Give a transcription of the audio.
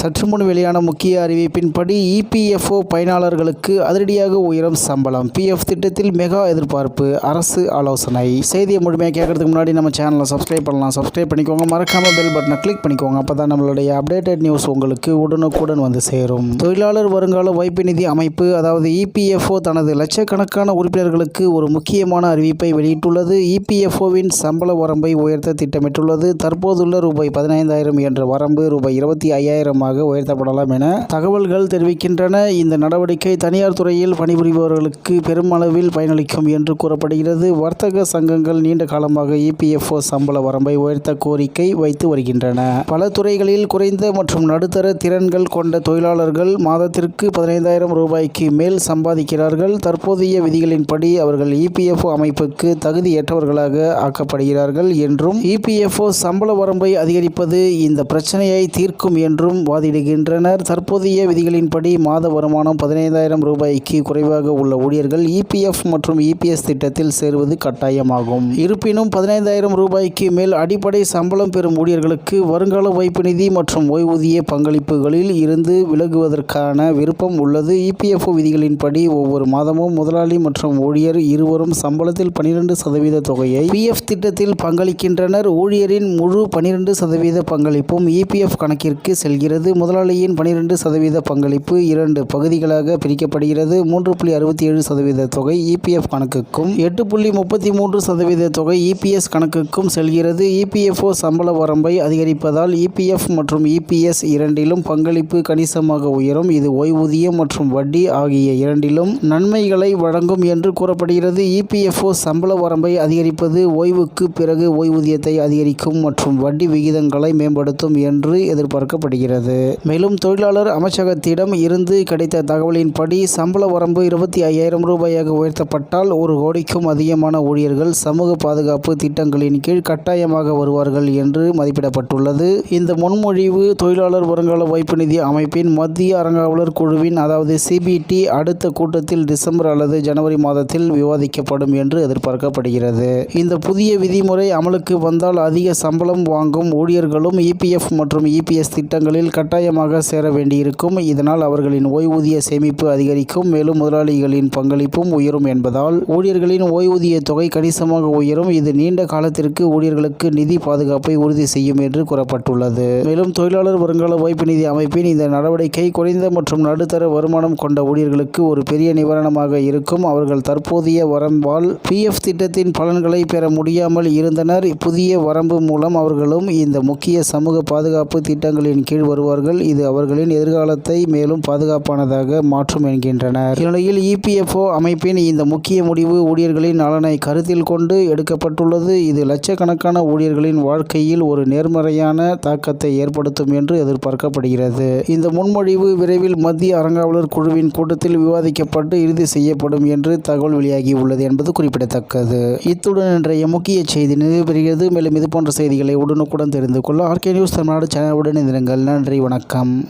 சற்று முன் வெளியான முக்கிய அறிவிப்பின்படி இபிஎஃப்ஓ பயனாளர்களுக்கு அதிரடியாக உயரும் சம்பளம். பிஎஃப் திட்டத்தில் மெகா எதிர்பார்ப்பு அரசு ஆலோசனை. செய்தியை முழுமையாக கேட்கறதுக்கு முன்னாடி நம்ம சேனலை சப்ஸ்கிரைப் பண்ணலாம். சப்ஸ்கிரைப் பண்ணிக்கோங்க. மறக்காம பெல் பட்டனை கிளிக் பண்ணிக்கோங்க. அப்போ தான் நம்மளுடைய அப்டேட்டட் நியூஸ் உங்களுக்கு உடனுக்குடன் வந்து சேரும். தொழிலாளர் வருங்கால வைப்பு நிதி அமைப்பு அதாவது இபிஎஃப்ஓ தனது லட்சக்கணக்கான உறுப்பினர்களுக்கு ஒரு முக்கியமான அறிவிப்பை வெளியிட்டுள்ளது. இபிஎஃப்ஓவின் சம்பள வரம்பை உயர்த்த திட்டமிட்டுள்ளது. தற்போதுள்ள ரூபாய் பதினைந்தாயிரம் என்ற வரம்பு ரூபாய் இருபத்தி ஐயாயிரம் ஐயாயிரமாக உயர்த்தப்படலாம் என தகவல்கள் தெரிவிக்கின்றன. இந்த நடவடிக்கை தனியார் துறையில் பணிபுரிபவர்களுக்கு பெருமளவில் பயனளிக்கும் என்று கூறப்படுகிறது. வர்த்தக சங்கங்கள் நீண்ட காலமாக இபிஎஃப்ஓ சம்பள வரம்பை உயர்த்த கோரிக்கை வைத்து வருகின்றன. பல துறைகளில் குறைந்த மற்றும் நடுத்தர திறன்கள் கொண்ட தொழிலாளர்கள் மாதத்திற்கு பதினைந்தாயிரம் ரூபாய்க்கு மேல் சம்பாதிக்கிறார்கள். தற்போதைய விதிகளின்படி அவர்கள் இபிஎஃப்ஓ அமைப்புக்கு தகுதியற்றவர்களாக ஆக்கப்படுகிறார்கள் என்றும் இபிஎஃப்ஓ சம்பள வரம்பை அதிகரிப்பது இந்த பிரச்சனையை தீர்க்கும் என்றும் வாதிடுகின்றனர் தற்போதைய விதிகளின்படி மாத வருமானம் பதினைந்தாயிரம் ரூபாய்க்கு குறைவாக உள்ள ஊழியர்கள் இபிஎஃப் மற்றும் இபிஎஸ் திட்டத்தில் சேருவது கட்டாயமாகும். இருப்பினும் பதினைந்தாயிரம் ரூபாய்க்கு மேல் அடிப்படை சம்பளம் பெறும் ஊழியர்களுக்கு வருங்கால வைப்பு நிதி மற்றும் ஓய்வூதிய பங்களிப்புகளில் இருந்து விலகுவதற்கான விருப்பம் உள்ளது. இபிஎஃப்ஓ விதிகளின்படி ஒவ்வொரு மாதமும் முதலாளி மற்றும் ஊழியர் இருவரும் சம்பளத்தில் பனிரெண்டு சதவீத தொகையை பிஎஃப் திட்டத்தில் பங்களிக்கின்றனர். ஊழியரின் முழு பனிரெண்டு சதவீத பங்களிப்பும் இபிஎஃப் கணக்கிற்கு செல்கிறது. முதலாளியின் பனிரெண்டு சதவீத பங்களிப்பு இரண்டு பகுதிகளாக பிரிக்கப்படுகிறது. மூன்று புள்ளி அறுபத்தி ஏழு சதவீத தொகை இபிஎஃப் கணக்குக்கும் எட்டு புள்ளி முப்பத்தி மூன்று சதவீத தொகை இபிஎஸ் கணக்குக்கும் செல்கிறது. இபிஎஃப்ஓ சம்பள வரம்பை அதிகரிப்பதால் இபிஎஃப் மற்றும் இபிஎஸ் இரண்டிலும் பங்களிப்பு கணிசமாக உயரும். இது ஓய்வூதியம் மற்றும் வட்டி ஆகிய இரண்டிலும் நன்மைகளை வழங்கும் என்று கூறப்படுகிறது. இபிஎஃப்ஓ சம்பள வரம்பை அதிகரிப்பது ஓய்வுக்கு பிறகு ஓய்வூதியத்தை அதிகரிக்கும் மற்றும் வட்டி விகிதங்களை மேம்படுத்தும் என்று எதிர்பார்க்கப்படுகிறது. மேலும் தொழிலாளர் அமைச்சகத்திடம் இருந்து கிடைத்த தகவலின்படி சம்பள வரம்பு இருபத்தி ஐயாயிரம் ரூபாயாக உயர்த்தப்பட்டால் ஒரு கோடிக்கும் அதிகமான ஊழியர்கள் சமூக பாதுகாப்பு திட்டங்களின் கீழ் கட்டாயமாக வருவார்கள் என்று மதிப்பிடப்பட்டுள்ளது. இந்த முன்மொழிவு தொழிலாளர் வருங்கால வைப்பு நிதி அமைப்பின் மத்திய அறங்காவலர் குழுவின் அதாவது சிபிடி அடுத்த கூட்டத்தில் டிசம்பர் அல்லது ஜனவரி மாதத்தில் விவாதிக்கப்படும் என்று எதிர்பார்க்கப்படுகிறது. இந்த புதிய விதிமுறை அமலுக்கு வந்தால் அதிக சம்பளம் வாங்கும் ஊழியர்களும் இபிஎஃப் மற்றும் இபிஎஸ் திட்டங்களில் கட்டாயமாக சேர வேண்டியிருக்கும். இதனால் அவர்களின் ஓய்வூதிய சேமிப்பு அதிகரிக்கும். மேலும் முதலாளிகளின் பங்களிப்பும் உயரும் என்பதால் ஊழியர்களின் ஓய்வூதிய தொகை கணிசமாக உயரும். இது நீண்ட காலத்திற்கு ஊழியர்களுக்கு நிதி பாதுகாப்பை உறுதி செய்யும் என்று கூறப்பட்டுள்ளது. மேலும் தொழிலாளர் வருங்கால வாய்ப்பு நிதி அமைப்பின் இந்த நடவடிக்கை குறைந்த மற்றும் நடுத்தர வருமானம் கொண்ட ஊழியர்களுக்கு ஒரு பெரிய நிவாரணமாக இருக்கும். அவர்கள் தற்போதைய வரம்பால் பிஎஃப் திட்டத்தின் பலன்களை பெற முடியாமல் இருந்தனர். புதிய வரம்பு மூலம் அவர்களும் இந்த முக்கிய சமூக பாதுகாப்பு திட்டங்களின் கீழ் வருவார் வருவார்கள் இது அவர்களின் எதிர்காலத்தை மேலும் பாதுகாப்பானதாக மாற்றும் என்கின்றனர். இந்நிலையில் இபிஎஃப்ஓ அமைப்பின் இந்த முக்கிய முடிவு ஊழியர்களின் நலனை கருத்தில் கொண்டு எடுக்கப்பட்டுள்ளது. இது லட்சக்கணக்கான ஊழியர்களின் வாழ்க்கையில் ஒரு நேர்மறையான தாக்கத்தை ஏற்படுத்தும் என்று எதிர்பார்க்கப்படுகிறது. இந்த முன்மொழிவு விரைவில் மத்திய அறங்காவலர் குழுவின் கூட்டத்தில் விவாதிக்கப்பட்டு இறுதி செய்யப்படும் என்று தகவல் வெளியாகி உள்ளது என்பது குறிப்பிடத்தக்கது. இத்துடன் இன்றைய முக்கிய செய்தி நிறைவு பெறுகிறது. மேலும் இது போன்ற செய்திகளை உடனுக்குடன் தெரிந்து கொள்ள ஆர்கே நியூஸ் தமிழ்நாடு சேனலுடன் இருங்கள் நன்றி வணக்கம்.